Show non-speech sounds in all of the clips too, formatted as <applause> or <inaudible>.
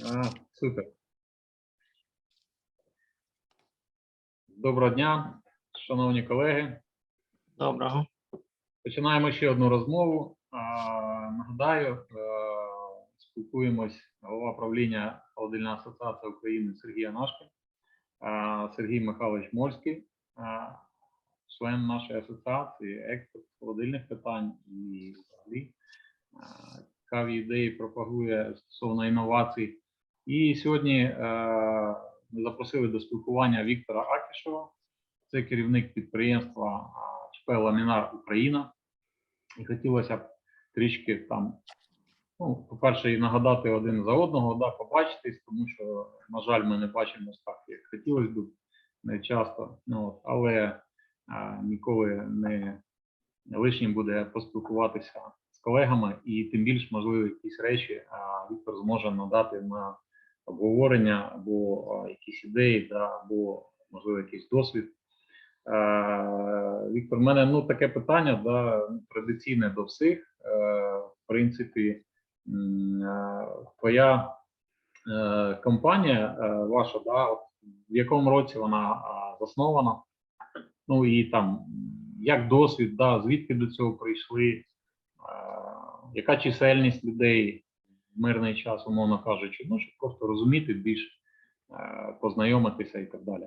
А, супер. Доброго дня, шановні колеги. Доброго. Починаємо ще одну розмову. А, Нагадаю, е, спілкуємось голова правління Холодильна асоціація України Сергій Анашко, а, Сергій Михайлович Мольський, а, член нашої асоціації, експерт холодильних питань і взагалі цікаві ідеї пропагує стосовно інновацій. І сьогодні е, ми запросили до спілкування Віктора Акішева, це керівник підприємства ЧП Ламінар Україна. І хотілося б трішки там, ну, по-перше, нагадати один за одного, да, побачитись, тому що, на жаль, ми не бачимося так, як хотілося б, не часто. Ну, от, але а, ніколи не лишнім буде поспілкуватися з колегами, і тим більш, можливо, якісь речі а, Віктор зможе надати на обговорення або якісь ідеї, да, або, можливо, якийсь досвід. Е, Віктор, в мене ну таке питання, да, традиційне до всіх. Е, В принципі, е, твоя компанія ваша, да, от в якому році вона заснована? Ну і там як досвід, да, звідки до цього прийшли? Яка чисельність людей мирний час, умовно кажучи, ну щоб просто розуміти більш е, познайомитися і так далі.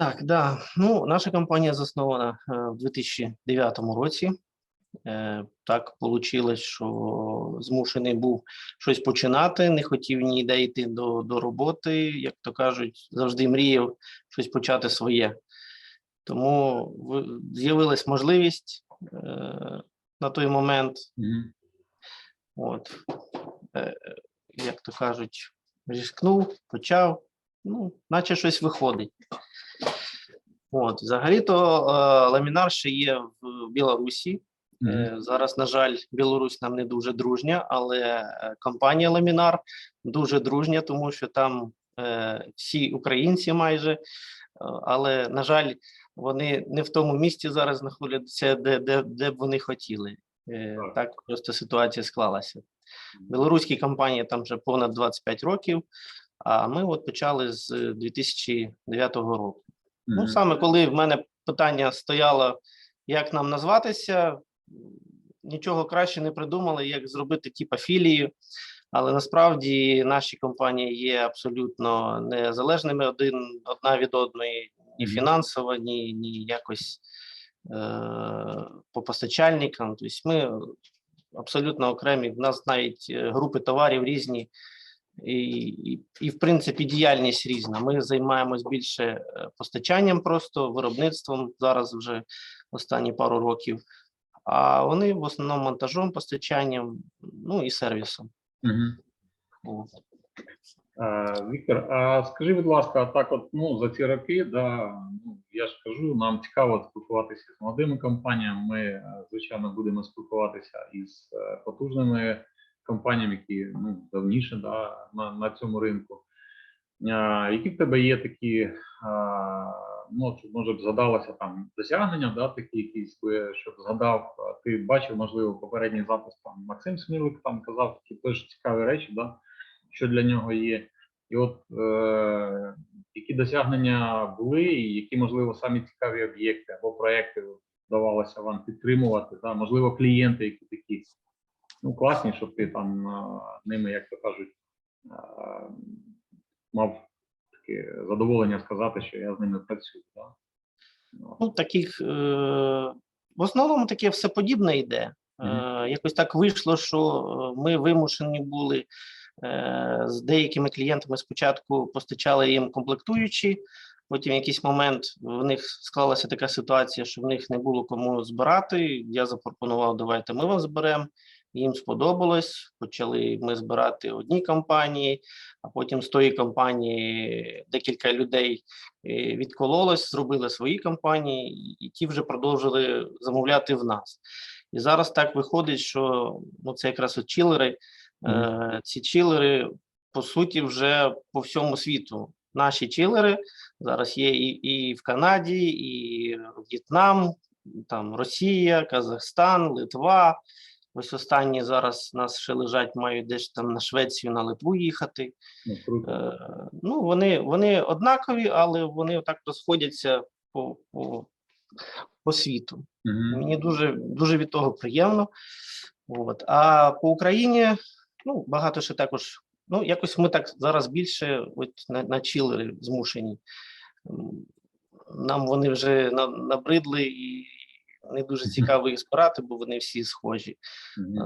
Так, да. Ну, наша компанія заснована е, в 2009 році. Е, Так вийшло, що змушений був щось починати, не хотів ніде йти до, до роботи, як то кажуть, завжди мріяв щось почати своє. Тому з'явилась можливість е, на той момент. От, е, як то кажуть, різкнув, почав, ну, наче щось виходить. От, взагалі-то е, ламінар ще є в Білорусі. Е, Зараз, на жаль, Білорусь нам не дуже дружня, але компанія Ламінар дуже дружня, тому що там е, всі українці майже. Але, на жаль, вони не в тому місці зараз знаходяться, де, де, де б вони хотіли. Е, Так. Так просто ситуація склалася. Білоруській компанії там вже понад 25 років, а ми от почали з е, 2009 року. Ну, саме коли в мене питання стояло, як нам назватися, нічого краще не придумали, як зробити типа філію. Але насправді наші компанії є абсолютно незалежними один одна від одної, ні фінансово, ні, ні якось по постачальникам. Тобто ми абсолютно окремі. В нас навіть е, групи товарів різні, і, і, і в принципі діяльність різна. Ми займаємось більше е, постачанням, просто виробництвом зараз вже останні пару років. А вони в основному монтажом, постачанням, ну і сервісом. Мгм. Е, Віктор, а скажи, будь ласка, так от ну за ці роки, да, ну я ж кажу, нам цікаво спілкуватися з молодими компаніями. Ми, е, звичайно, будемо спілкуватися із е, потужними компаніями, які ну давніше да, на, на цьому ринку. А, які в тебе є такі, а, ну щоб, може б згадалося там досягнення, да, такі якісь, би, щоб згадав, ти бачив, можливо, попередній запис там Максим Смілик там казав такі теж цікаві речі, да, що для нього є. І от е, які досягнення були, і які, можливо, самі цікаві об'єкти або проекти вдавалося вам підтримувати, да? можливо, клієнти, які такі ну, класні, щоб ти там е, ними, як то кажуть, е, мав таке задоволення сказати, що я з ними працюю. Да? Ну, Ну, таких, е, в основному таке все подібне йде. Е, якось так вийшло, що ми вимушені були з деякими клієнтами спочатку постачали їм комплектуючі, потім в якийсь момент в них склалася така ситуація, що в них не було кому збирати. Я запропонував, давайте ми вам зберемо. Їм сподобалось, почали ми збирати одні компанії, а потім з тої компанії декілька людей е, відкололось, зробили свої компанії, і- ті вже продовжили замовляти в нас. І зараз так виходить, що ну, це якраз от чилери. Е, ці чилери, по суті, вже по всьому світу. Наші чилери зараз є і, і в Канаді, і В'єтнам, там Росія, Казахстан, Литва. Ось останні зараз нас ще лежать, мають десь там на Швецію, на Литву їхати. Ну. Е, Ну, вони, вони однакові, але вони так розходяться по, по, по світу. Мгм. Мені дуже, дуже від того приємно. От. А по Україні ну, багато ще також. Ну, якось ми так зараз більше от, на, на чилери змушені. Нам вони вже на- набридли і не дуже цікаво їх збирати, бо вони всі схожі.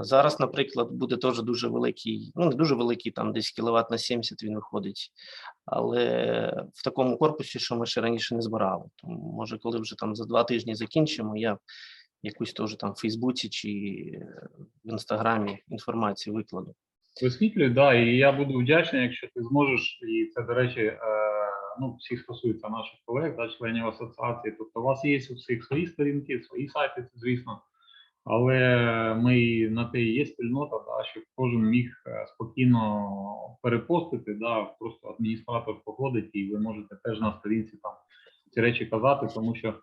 Зараз, наприклад, буде теж дуже великий, ну не дуже великий, там десь кіловат на 70 він виходить, але в такому корпусі, що ми ще раніше не збирали. Тому може, коли вже там за два тижні закінчимо, я якусь теж там в Фейсбуці чи е, в інстаграмі інформацію викладу. Висвітлюй, да, і я буду вдячний, якщо ти зможеш, і це, до речі, е, ну, всіх стосується наших колег, да, членів асоціації. Тобто, у вас є у всіх свої сторінки, свої сайти, звісно. Але ми на те і є спільнота, да, щоб кожен міг е, спокійно перепостити, да, просто адміністратор погодить, і ви можете теж на сторінці там ці речі казати, тому що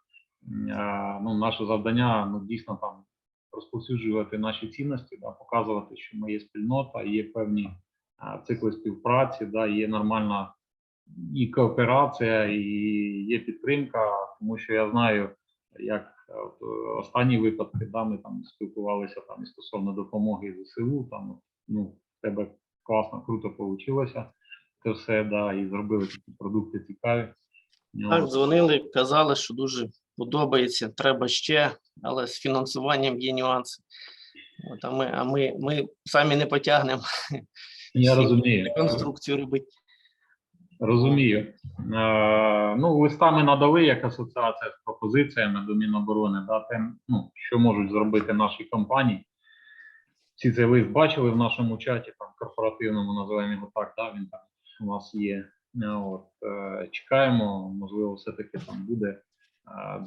ну, наше завдання ну, дійсно там розповсюджувати наші цінності, да, показувати, що ми є спільнота, є певні а, цикли співпраці, да, є нормальна і кооперація, і є підтримка, тому що я знаю, як е, от, е, останні випадки, да, ми там спілкувалися там і стосовно допомоги ЗСУ, там ну, в тебе класно, круто вийшло це все, да, і зробили такі продукти цікаві. Так, дзвонили, казали, що дуже подобається, треба ще, але з фінансуванням є нюанси. От, а ми, а ми, ми самі не потягнемо я розумію. реконструкцію робити. Розумію. Е, ну, листами надали як асоціація з пропозиціями до Міноборони, да, тим, ну, що можуть зробити наші компанії. Всі цей лист бачили в нашому чаті, там корпоративному, називаємо його так, да, він там у нас є. От, е, чекаємо, можливо, все-таки там буде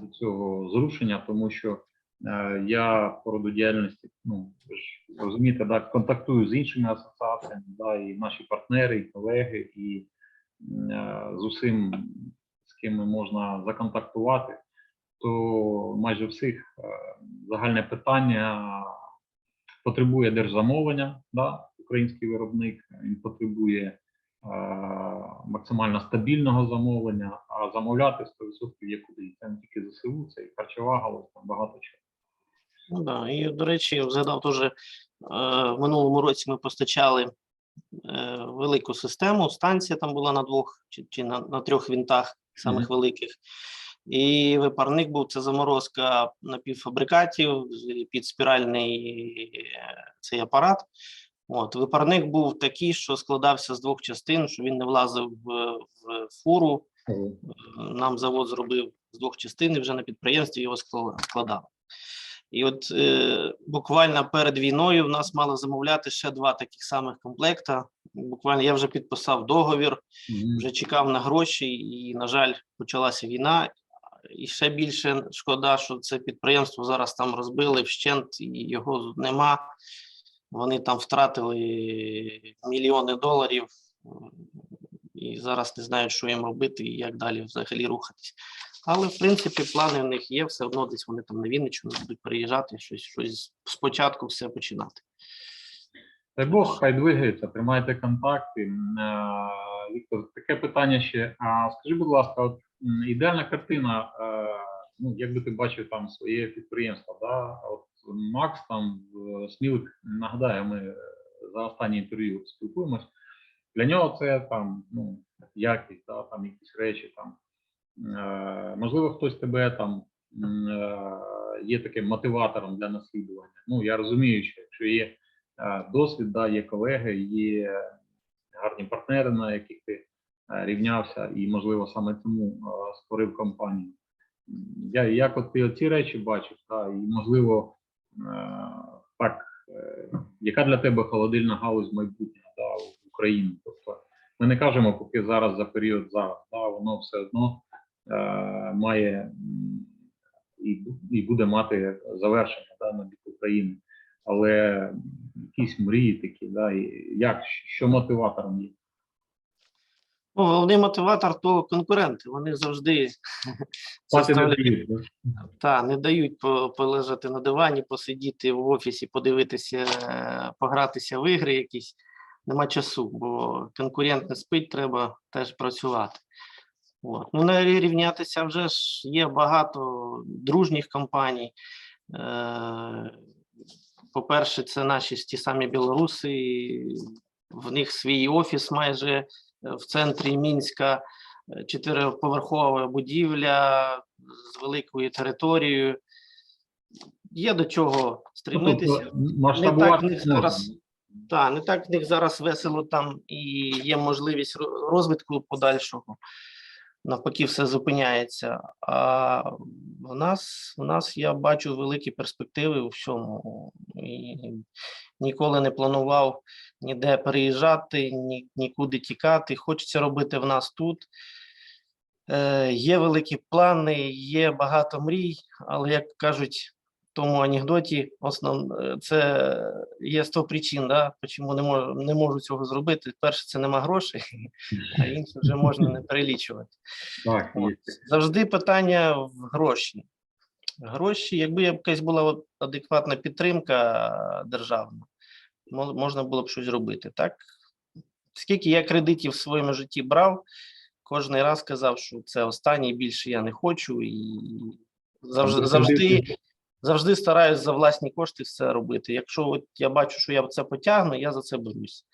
до цього зрушення, тому що е, я по роду діяльності, ну, ви ж розумієте, да, контактую з іншими асоціаціями, да, і наші партнери, і колеги, і е, з усім, з ким можна законтактувати, то майже всіх е, загальне питання потребує держзамовлення, да, український виробник, він потребує максимально стабільного замовлення, а замовляти 100% є куди. Це не тільки ЗСУ, це і харчова галузь, там багато чого. Ну да, і до речі, я згадав теж е, в минулому році ми постачали е, велику систему. Станція там була на двох чи, чи на, на трьох вінтах, самих великих. І випарник був це заморозка напівфабрикатів під спіральний е, цей апарат. От, випарник був такий, що складався з двох частин, що він не влазив в, в фуру. Нам завод зробив з двох частин, і вже на підприємстві його скла- складали. І от е, буквально перед війною в нас мали замовляти ще два таких самих комплекта. Буквально я вже підписав договір, вже чекав на гроші, і, на жаль, почалася війна. І ще більше шкода, що це підприємство зараз там розбили вщент, і його нема. Вони там втратили мільйони доларів і зараз не знають, що їм робити і як далі взагалі рухатись. Але в принципі плани в них є, все одно десь вони там на Вінниччину будуть приїжджати, щось, щось спочатку все починати. Дай Бог, хай двигається, тримайте контакти. Віктор, таке питання ще. А скажи, будь ласка, от ідеальна картина, е, ну як би ти бачив там своє підприємство, да? От Макс там в Смілик, нагадаю, ми е, за останнє інтерв'ю спілкуємось. Для нього це там ну, якість, да, там якісь речі там. Е, можливо, хтось тебе там е, є таким мотиватором для наслідування. Ну я розумію, що якщо є е, досвід, да, є колеги, є гарні партнери, на яких ти е, рівнявся, і можливо саме тому е, створив компанію. Я як от ти ці речі бачиш, да, і можливо е, так, е, яка для тебе холодильна галузь майбутнього да, в Україні? Тобто ми не кажемо, поки зараз за період зараз, да, воно все одно е, має і, і буде мати завершення да, на бік України. Але якісь мрії такі, да, і як, що мотиватором є? Ну, головний мотиватор то конкуренти. Вони завжди <laughs> не дають. Та, не дають полежати на дивані, посидіти в офісі, подивитися, погратися в ігри якісь. Нема часу, бо конкурент не спить, треба теж працювати. От. Ну, не рівнятися вже ж є багато дружніх компаній. Е, По-перше, це наші ті самі білоруси, в них свій офіс майже в центрі Мінська, е, чотириповерхова будівля з великою територією. Є до чого стремитися. тобто не так можна. зараз- та не так в них зараз весело там і є можливість розвитку подальшого. Навпаки, все зупиняється. А в нас, в нас я бачу великі перспективи у всьому. І ніколи не планував ніде переїжджати, ні, нікуди тікати. Хочеться робити в нас тут. Е, є великі плани, є багато мрій, але як кажуть тому анекдоті, основ, це є 100 причин, да, чому не можу, не можу цього зробити. Перше, це нема грошей, а інше вже можна не перелічувати. Так, От. Завжди питання в гроші. Гроші, якби якась була адекватна підтримка державна, можна було б щось робити. Так, скільки я кредитів в своєму житті брав, кожен раз казав, що це останнє, більше я не хочу, і завжди, завжди, завжди стараюсь за власні кошти все робити. Якщо от я бачу, що я це потягну, я за це берусь.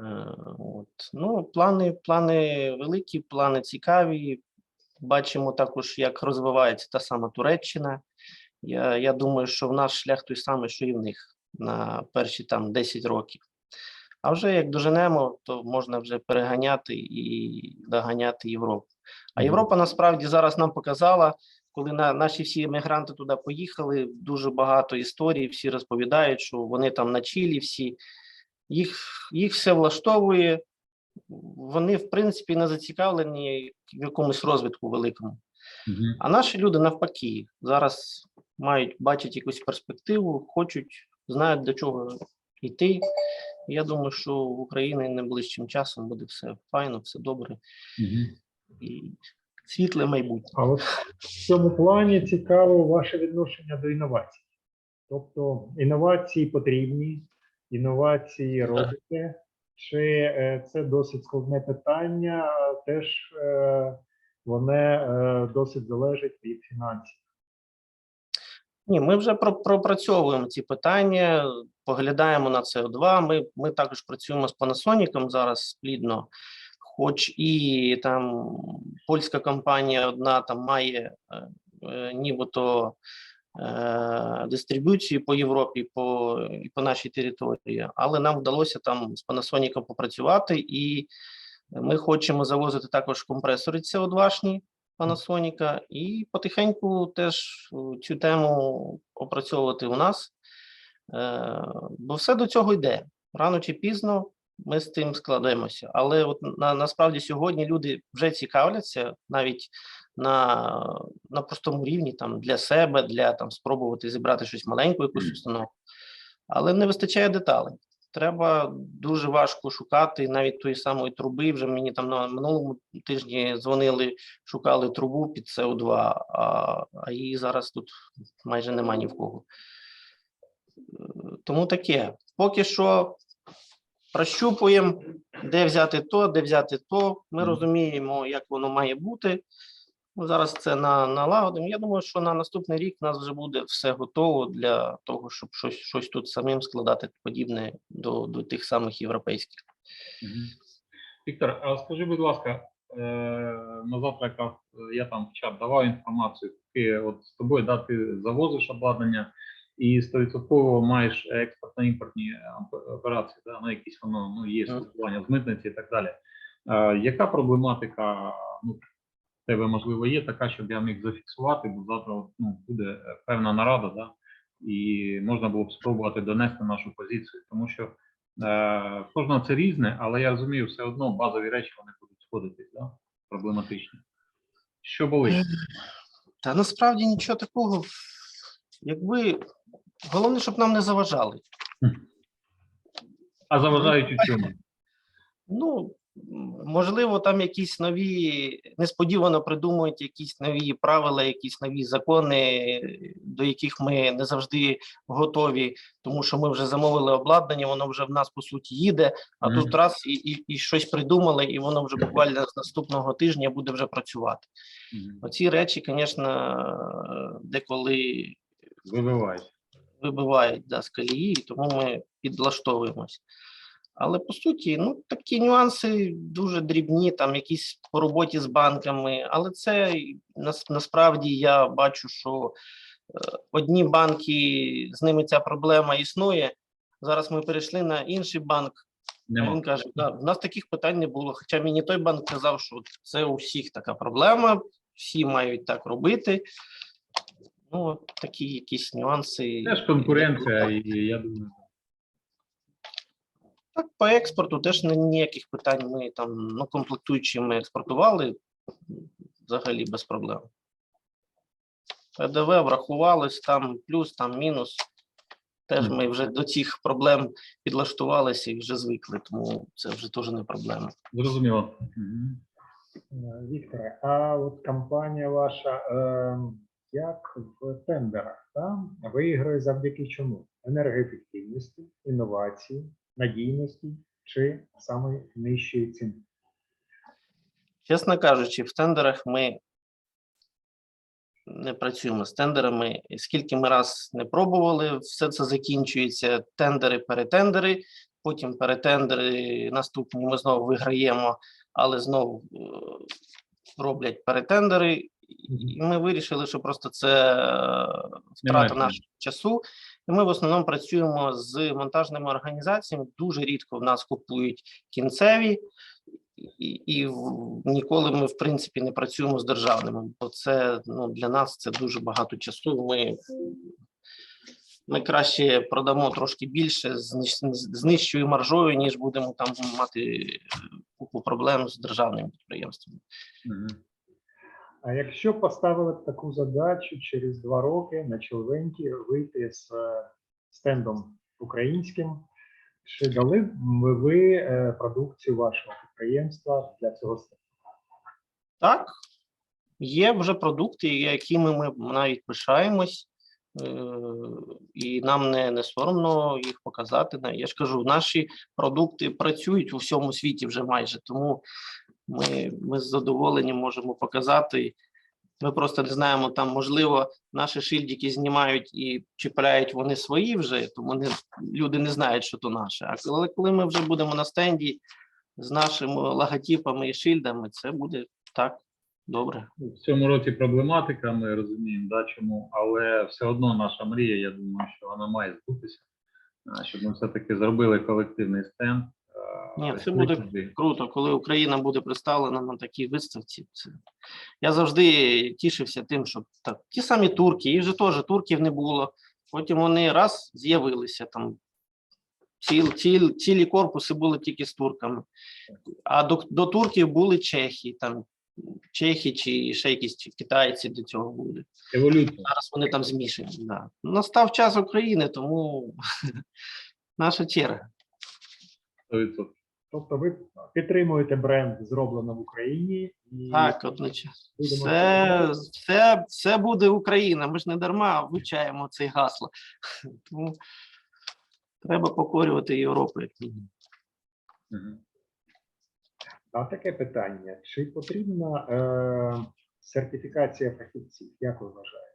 Е, От. Ну, плани, плани великі, плани цікаві. Бачимо також, як розвивається та сама Туреччина. Я, я думаю, що в наш шлях той самий, що і в них на перші там 10 років. А вже як доженемо, то можна вже переганяти і доганяти Європу. А Європа насправді зараз нам показала, коли на, наші всі емігранти туди поїхали, дуже багато історій, всі розповідають, що вони там на Чилі, всі їх, їх все влаштовує. Вони, в принципі, не зацікавлені в якомусь розвитку великому. А наші люди навпаки зараз мають бачать якусь перспективу, хочуть, знають до чого йти. Я думаю, що в Україні найближчим часом буде все файно, все добре Мгм. і світле майбутнє. А от в цьому плані цікаво ваше відношення до інновацій. Тобто інновації потрібні, інновації робите, чи е, це досить складне питання, теж е, воно е, досить залежить від фінансів. Ні, ми вже пропрацьовуємо ці питання, поглядаємо на СО2. Ми, ми також працюємо з Panasonic зараз плідно, хоч і там польська компанія одна там має е, е, нібито е, дистриб'юцію по Європі, по, і по нашій території, але нам вдалося там з Panasonic попрацювати, і ми хочемо завозити також компресори СО2-шні, Panasonic і потихеньку теж цю тему опрацьовувати у нас, Е, бо все до цього йде. Рано чи пізно ми з тим складемося. Але от на, насправді сьогодні люди вже цікавляться навіть на, на простому рівні там, для себе, для там, спробувати зібрати щось маленьку, якусь установку. Але не вистачає деталей. Треба дуже важко шукати навіть тої самої труби. Вже мені там на минулому тижні дзвонили, шукали трубу під СО2, а, а її зараз тут майже нема ні в кого. Е, Тому таке. Поки що прощупуємо, де взяти то, де взяти то. Ми розуміємо, як воно має бути. Ну, зараз це на, налагодимо. Я думаю, що на наступний рік у нас вже буде все готово для того, щоб щось, щось тут самим складати подібне до, до тих самих європейських. Віктор, а скажи, будь ласка, е, на завтра якраз е, я там в чат давав інформацію, от з тобою да, ти завозиш обладнання і 100% маєш експортно-імпортні е, операції, да, на якісь воно ну, є спілкування з митниці і так далі. Е, яка проблематика ну, в тебе можливо є така, щоб я міг зафіксувати, бо завтра ну, буде е, певна нарада, да, і можна було б спробувати донести нашу позицію, тому що Е, кожного це різне, але я розумію, все одно базові речі вони будуть сходитись, да? проблематичні. Що болить? Та насправді нічого такого. Якби головне, щоб нам не заважали. А заважають у чому? Ну, Можливо, там якісь нові несподівано придумують якісь нові правила, якісь нові закони, до яких ми не завжди готові, тому що ми вже замовили обладнання, воно вже в нас по суті їде. А Мгм. тут раз і, і, і щось придумали, і воно вже буквально з наступного тижня буде вже працювати. Оці речі, звісно, деколи Вибивають. Вибивають да, з колії, тому ми підлаштовуємось. Але по суті, ну такі нюанси дуже дрібні, там якісь по роботі з банками. Але це нас, насправді я бачу, що е, одні банки з ними ця проблема існує. Зараз ми перейшли на інший банк. Нема. Він каже: да, в нас таких питань не було. Хоча мені той банк казав, що це у всіх така проблема, всі мають так робити. Ну, такі якісь нюанси. Теж конкуренція, і я думаю, Так, по експорту теж не- ніяких питань. Ми там ну, комплектуючі ми експортували взагалі без проблем. ПДВ врахувалось, там плюс, там мінус. Теж ми вже до цих проблем підлаштувалися і вже звикли, тому це вже теж не проблема. зрозуміло. Е, Вікторе, а от компанія ваша е, як в тендерах там виграє завдяки чому? Енергоефективності, інновації, надійності чи саме нижчої ціни? Чесно кажучи, в тендерах ми не працюємо з тендерами. Скільки ми раз не пробували, все це закінчується. Тендери, перетендери, потім перетендери наступні ми знову виграємо, але знову е, роблять перетендери. І ми вирішили, що просто це е, втрата нашого часу. І ми в основному працюємо з монтажними організаціями. Дуже рідко в нас купують кінцеві, і, і ніколи ми, в принципі, не працюємо з державними, бо це ну, для нас це дуже багато часу. Ми, ми краще продамо трошки більше з, нижчою маржою, ніж будемо там мати е, купу проблем з державними підприємствами. Мгм. А якщо поставили таку задачу через два роки на Челвенті вийти з е, стендом українським, чи дали б ви е, продукцію вашого підприємства для цього стенду? Так, є вже продукти, якими ми навіть пишаємось, е, і нам не, не соромно їх показати. Я ж кажу, наші продукти працюють у всьому світі вже майже, тому ми, ми з задоволенням можемо показати. Ми просто не знаємо, там, можливо, наші шильдики знімають і чіпляють вони свої вже, тому не, люди не знають, що то наше. А коли, коли ми вже будемо на стенді з нашими логотипами і шильдами, це буде так добре. В цьому році проблематика, ми розуміємо, да, чому, але все одно наша мрія, я думаю, що вона має збутися, щоб ми все-таки зробили колективний стенд. Ні, це буде. Круто, коли Україна буде представлена на такій виставці. Це... Я завжди тішився тим, що так, ті самі турки, їх же теж турків не було. Потім вони раз з'явилися там. Ціл, ціл, цілі корпуси були тільки з турками. А до, до турків були чехи, там чехи чи ще якісь чи китайці до цього були. Еволюція. Зараз вони там змішані. Да. Настав час України, тому <laughs> наша черга. 100%. Тобто ви підтримуєте бренд зроблено в Україні і Так, одночасно. Все, все, все буде Україна. Ми ж не дарма вивчаємо це гасло. <laughs> Тому треба покорювати Європу. А таке питання: чи потрібна е, сертифікація фахівців? Як ви вважаєте?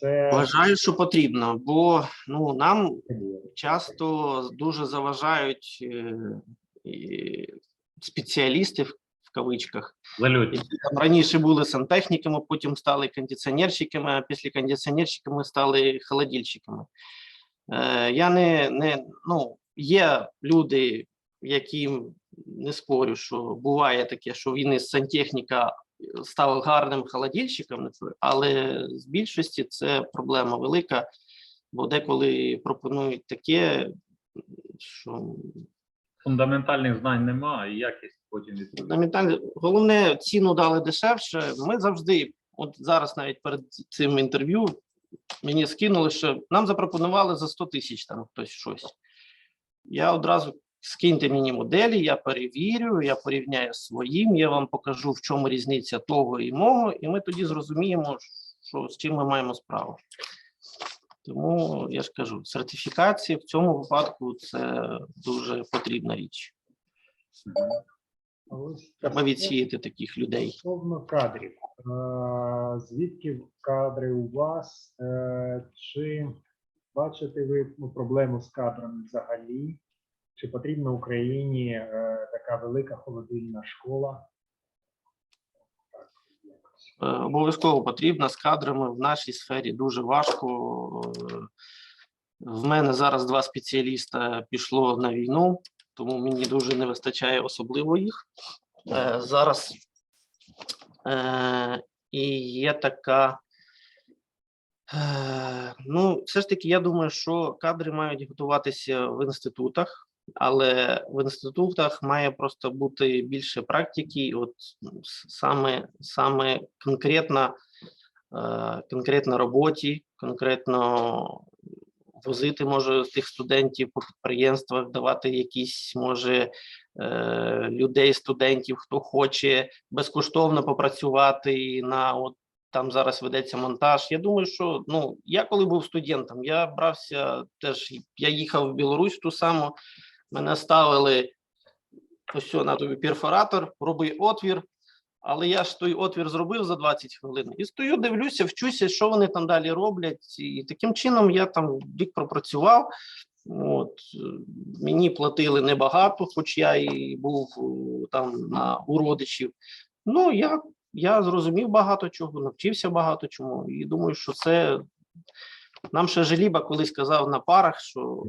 Це Вважаю, що потрібно, бо ну нам часто дуже заважають е, і спеціалісти в, в кавичках, які там раніше були сантехніками, потім стали кондиціонерщиками, а після кондиціонерщиками стали холодильщиками. Е, я не, не ну, є люди, які не спорю, що буває таке, що він із сантехніка став гарним холодильщиком, але з більшості це проблема велика, бо деколи пропонують таке, що Фундаментальних знань нема, і якість потім відповідає. Головне ціну дали дешевше. Ми завжди, от зараз навіть перед цим інтерв'ю, мені скинули, що нам запропонували за 100 тисяч там хтось щось. Я одразу скиньте мені моделі, я перевірю, я порівняю своїм, я вам покажу, в чому різниця того і мого, і ми тоді зрозуміємо, що з чим ми маємо справу. Тому я ж кажу, сертифікація в цьому випадку це дуже потрібна річ. Треба відсіяти таких людей. Стосовно кадрів, звідки кадри у вас? Е, Чи бачите ви ну, проблему з кадрами взагалі? Чи потрібна Україні е, така велика холодильна школа? Е, Обов'язково потрібна з кадрами в нашій сфері дуже важко. Е, В мене зараз два спеціаліста пішло на війну, тому мені дуже не вистачає особливо їх. Е, Зараз е, і є така. е, Ну, все ж таки, я думаю, що кадри мають готуватися в інститутах, але в інститутах має просто бути більше практики, от саме, саме конкретно, е, конкретно роботі, конкретно возити може тих студентів по підприємствах, давати якісь може е, людей, студентів, хто хоче безкоштовно попрацювати на от. Там зараз ведеться монтаж. Я думаю, що ну я коли був студентом, я брався теж. Я їхав в Білорусь ту саму, мене ставили ось на тобі перфоратор, роби отвір. Але я ж той отвір зробив за 20 хвилин і стою, дивлюся, вчуся, що вони там далі роблять. І таким чином я там рік пропрацював. От мені платили небагато, хоч я і був е, там на у родичів. Ну я, я зрозумів багато чого, навчився багато чому. І думаю, що це нам ще Желіба колись казав на парах, що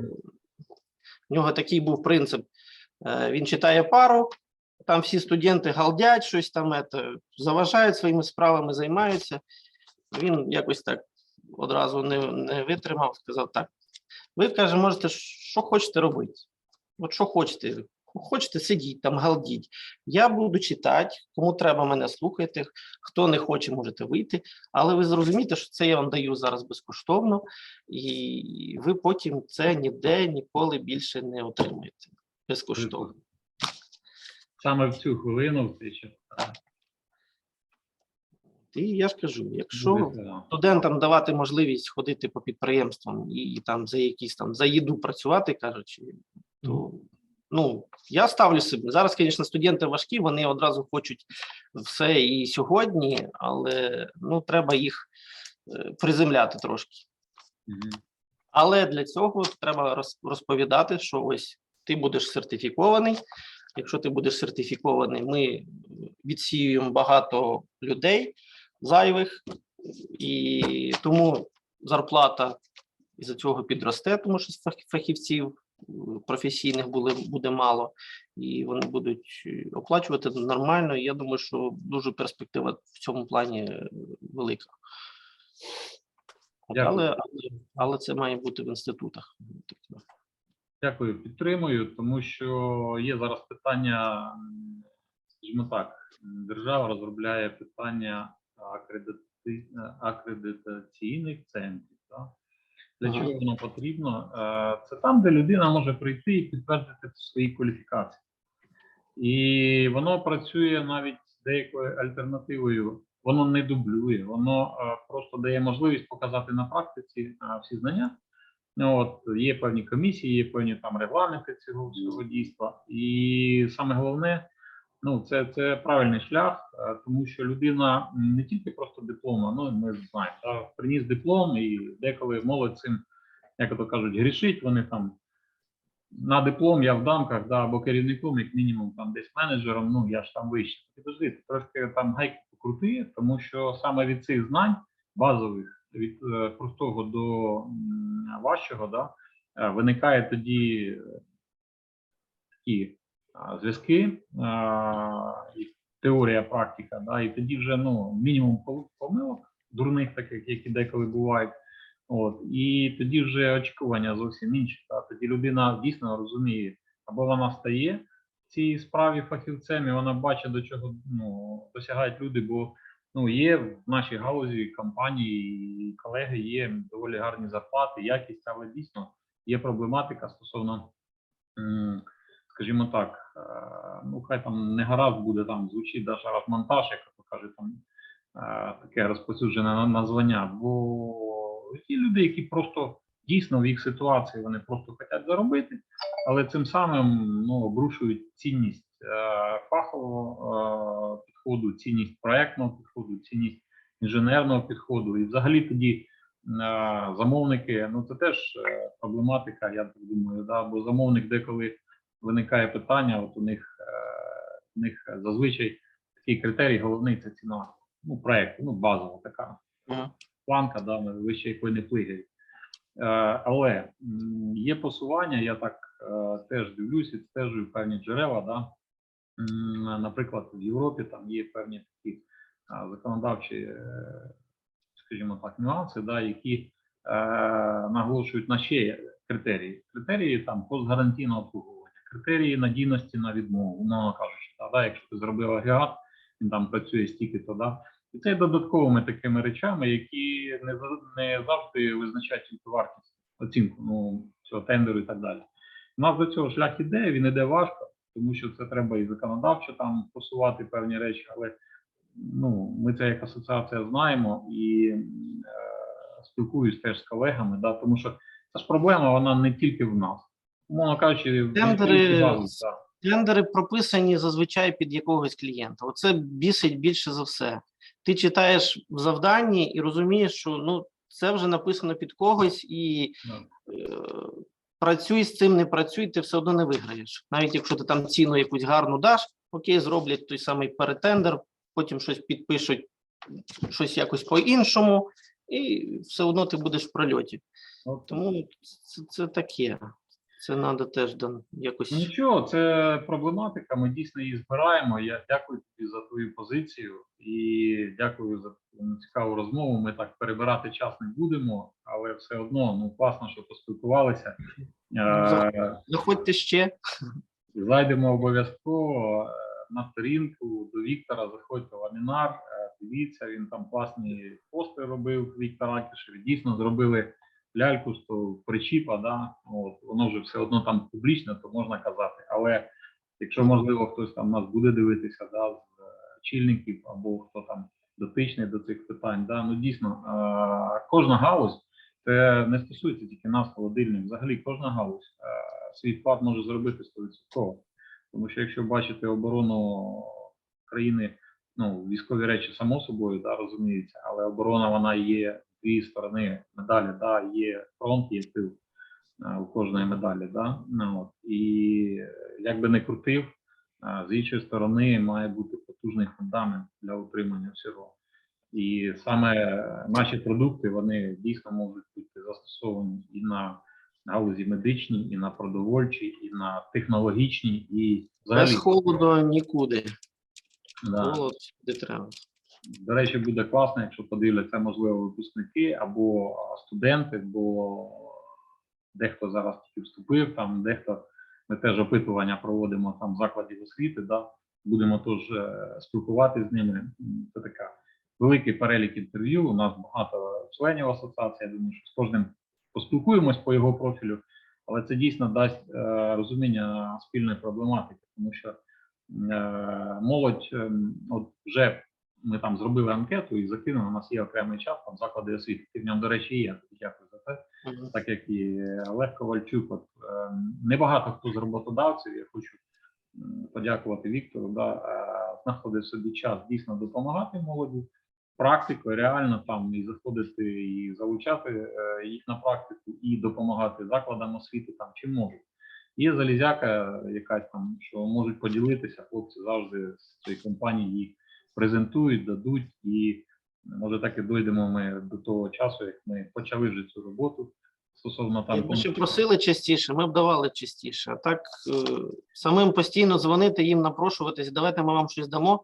в нього такий був принцип. Е, Він читає пару, там всі студенти галдять, щось там это, заважають своїми справами, займаються. Він якось так одразу не, не витримав, сказав: так, ви каже, можете, що хочете робити. От що хочете, хочете сидіть там, галдіть. Я буду читати, кому треба мене слухайте, хто не хоче, можете вийти. Але ви зрозумієте, що це я вам даю зараз безкоштовно, і ви потім це ніде ніколи більше не отримаєте безкоштовно. Саме в цю хвилину в цей час. І я ж кажу, якщо студентам давати можливість ходити по підприємствам і, і там за якісь там за їду працювати, кажучи, то ну я ставлю себе. Зараз, звісно, студенти важкі, вони одразу хочуть все і сьогодні, але ну треба їх е, приземляти трошки. Але для цього треба розповідати, що ось ти будеш сертифікований. Якщо ти будеш сертифікований, ми відсіюємо багато людей зайвих, і тому зарплата із-за цього підросте, тому що фах- фахівців професійних були, буде мало, і вони будуть е, оплачувати нормально. І я думаю, що дуже перспектива в цьому плані е, велика. Але, але, але це має бути в інститутах. Дякую, підтримую, тому що є зараз питання, скажімо так, держава розробляє питання акредитаційних центрів. Так? Для чого воно потрібно? Е, Це там, де людина може прийти і підтвердити свої кваліфікації. І воно працює навіть з деякою альтернативою. Воно не дублює, воно е, просто дає можливість показати на практиці е, всі знання. От є певні комісії, є певні там регламенти цього всього дійства. І саме головне, ну це, це правильний шлях, е, тому що людина не тільки просто диплома, ну ми знаємо, та, приніс диплом, і деколи молодь цим, як то кажуть, грішить. Вони там на диплом я в дамках, да, або керівником, як мінімум, там десь менеджером. Ну я ж там вище. Підожди, трошки там гайки покрути, тому що саме від цих знань базових від е, простого до важчого, да, е, виникає тоді такі а, зв'язки, теорія, практика, да, і тоді вже ну, мінімум помилок, дурних таких, які деколи бувають. От, і тоді вже очікування зовсім інші. Да, тоді людина дійсно розуміє, або вона стає в цій справі фахівцем, і вона бачить, до чого ну, досягають люди, бо ну, є в нашій галузі компанії колеги, є доволі гарні зарплати, якість, але дійсно є проблематика стосовно скажімо так, е, ну хай там не гаразд буде там звучить даже розмонтаж, як то каже там е, таке розповсюджене названня. Бо ті люди, які просто дійсно в їх ситуації вони просто хочуть заробити, але цим самим ну, обрушують цінність е, фахового підходу, цінність проектного підходу, цінність інженерного підходу. І взагалі тоді замовники, ну це теж проблематика, я так думаю, да, бо замовник деколи виникає питання, от у них, е, у них зазвичай такий критерій, головний це ціна ну, проекту, ну базова така Мгм. планка, да, вище якої не плигають. Е, але є посування, я так е, теж дивлюся, стежую певні джерела. Да. Наприклад, в Європі там є певні такі законодавчі, е, скажімо так, нюанси, да, які е, наголошують на ще критерії. Критерії там постгарантійного обслуговування, критерії надійності на відмову, умовно кажучи, да, да, якщо ти зробив агрегат, він там працює стільки-то, да, і це є додатковими такими речами, які не, не завжди визначають тільки вартість, оцінку ну, цього тендеру і так далі. У нас до цього шлях іде, він іде важко, тому що це треба і законодавчо там посувати певні речі, але ну, ми це як асоціація знаємо і е, спілкуюсь теж з колегами, да, тому що ця ж проблема, вона не тільки в нас. Умовно кажучи, Тендери галузі. Тендери прописані зазвичай під якогось клієнта. Оце бісить більше за все. Ти читаєш в завданні і розумієш, що ну це вже написано під когось, і Да. е, працюй з цим, не працюй, ти все одно не виграєш. Навіть якщо ти там ціну якусь гарну даш, окей, зроблять той самий перетендер, потім щось підпишуть, щось якось по-іншому, і все одно ти будеш в прольоті. От, Тому це, це таке. Це треба теж да, якось. Ну, Нічого, це проблематика. Ми дійсно її збираємо. Я дякую тобі за твою позицію і дякую за цікаву розмову. Ми так перебирати час не будемо, але все одно ну класно, що поспілкувалися. Е, Заходьте ще. Зайдемо обов'язково е, на сторінку до Віктора. Заходьте в ламінар, е, дивіться, він там класні пости робив. Віктор Акішев. Дійсно зробили ляльку того причіпа. Да? От, воно вже все одно там публічне, то можна казати. Але якщо можливо хтось там нас буде дивитися, да, з е, очільників або хто там дотичний до цих питань, да, ну дійсно кожна галузь. Це не стосується тільки нас, холодильник. Взагалі кожна галузь свій вклад може зробити 100%. Тому що якщо бачити оборону країни, ну військові речі само собою да, розуміються, але оборона вона є дві сторони медалі, да, є фронт, є тил е, у кожної медалі. Да? Ну, от. І е, як би не крутив, е, з іншої сторони має бути потужний фундамент для утримання всього. І саме наші продукти вони дійсно можуть бути застосовані і на галузі медичній, і на продовольчій, і на технологічній, і взагалі. Без холоду нікуди. Да. Холод де треба. До речі, буде класно, якщо подивляться, можливо, випускники або студенти, бо дехто зараз тільки вступив, там дехто ми теж опитування проводимо там в закладі освіти, да, будемо теж е, спілкуватися з ними. Це така великий перелік інтерв'ю. У нас багато членів асоціації. Я думаю, що з кожним поспілкуємось по його профілю, але це дійсно дасть е, розуміння спільної проблематики, тому що е, молодь ем, от вже ми там зробили анкету і закинули. У нас є окремий час, там заклади освіти. Ти в ньому, до речі, є. Дякую за це. Так як і Олег Ковальчук. От, е, небагато хто з роботодавців. Я хочу подякувати Віктору. Да, е, знаходить собі час дійсно допомагати молоді практикою, реально там і заходити і залучати е, їх на практику, і допомагати закладам освіти там чим можуть. Є залізяка якась там, що можуть поділитися. Хлопці завжди з цієї компанії їх презентують, дадуть, і може так і дойдемо ми до того часу, як ми почали вже цю роботу стосовно там Якби ще просили частіше, ми б давали частіше. А так е, самим постійно дзвонити їм, напрошуватись, давайте ми вам щось дамо.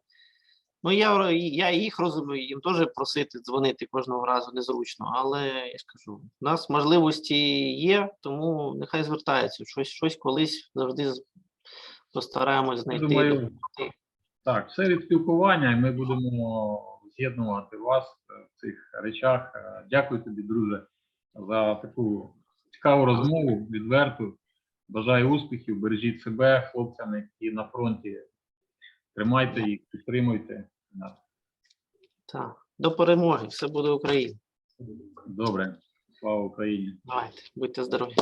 Ну, я, я їх розумію, їм теж просити дзвонити кожного разу незручно, але я ж кажу, у нас можливості є, тому нехай звертаються. Щось, щось колись завжди постараємось знайти. думаю. Так, все від спілкування, і ми будемо з'єднувати вас в цих речах. Е, Дякую тобі, друже, за таку цікаву розмову, відверту. Бажаю успіхів, бережіть себе, хлопцям, які на фронті. Тримайте їх, підтримуйте. Так, до перемоги, все буде Україна. Добре, слава Україні. Давайте, будьте здорові.